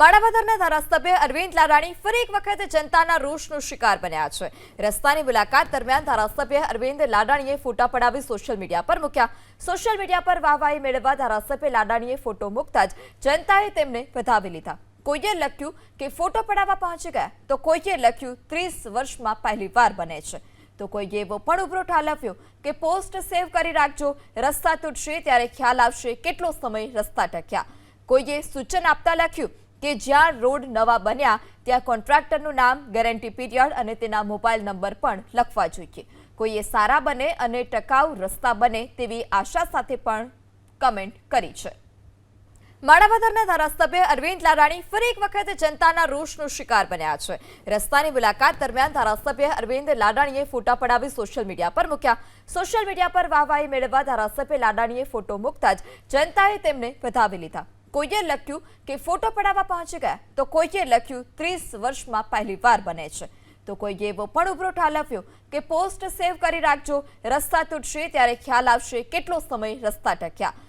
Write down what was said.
માણાવદરના ધારાસભ્ય અરવિંદ લાડાણી ફરી એક વખત જનતાના રોષનો શિકાર બન્યા છે. રસ્તાની મુલાકાત દરમિયાન ધારાસભ્ય અરવિંદ લાડાણીએ ફોટા પડાવી સોશિયલ મીડિયા પર મૂક્યા. સોશિયલ મીડિયા પર વાહવાહી મેળવવા ધારાસભ્ય લાડાણીએ ફોટો મૂકતા જ જનતાએ તેમને વધાવી લીધા. કોઈએ લખ્યું કે ફોટો પડાવવા પહોંચી ગયા, તો કોઈએ લખ્યું ત્રીસ વર્ષમાં પહેલી વાર બને છે. તો કોઈએ એવો પણ ઉભરો ઠાલવ્યો કે પોસ્ટ સેવ કરી રાખજો, રસ્તા તૂટશે ત્યારે ખ્યાલ આવશે કેટલો સમય રસ્તા ટક્યા કોઈએ સૂચન આપતા લખ્યું કે જ્યાં રોડ નવા બન્યા, ત્યાં કોન્ટ્રાક્ટરનું નામ, ગેરંટી પીરિયડ અને તેના મોબાઈલ નંબર પણ લખવા જોઈએ. કોઈએ સારા બને અને ટકાઉ રસ્તા બને તેવી આશા સાથે પણ કમેન્ટ કરી છે. માણાવદરના ધારાસભ્ય અરવિંદ લાડાણી ફરી એક વખત જનતાના રોષનો શિકાર બન્યા છે. રસ્તાની મુલાકાત દરમિયાન ધારાસભ્ય અરવિંદ લાડાણીએ ફોટા પડાવી સોશિયલ મીડિયા પર મૂક્યા. સોશિયલ મીડિયા પર વાહવાહી મેળવવા ધારાસભ્ય લાડાણીએ ફોટો મૂકતા જ જનતાએ તેમને વધાવી લીધા. કોઈએ લખ્યું કે ફોટો પડાવવા પહોંચી ગયા, તો કોઈએ લખ્યું ત્રીસ વર્ષમાં પહેલી વાર બને છે. તો કોઈએ એવો પણ ઉભરો ઠાલવ્યો કે પોસ્ટ સેવ કરી રાખજો, રસ્તા તૂટશે ત્યારે ખ્યાલ આવશે કેટલો સમય રસ્તા ટક્યા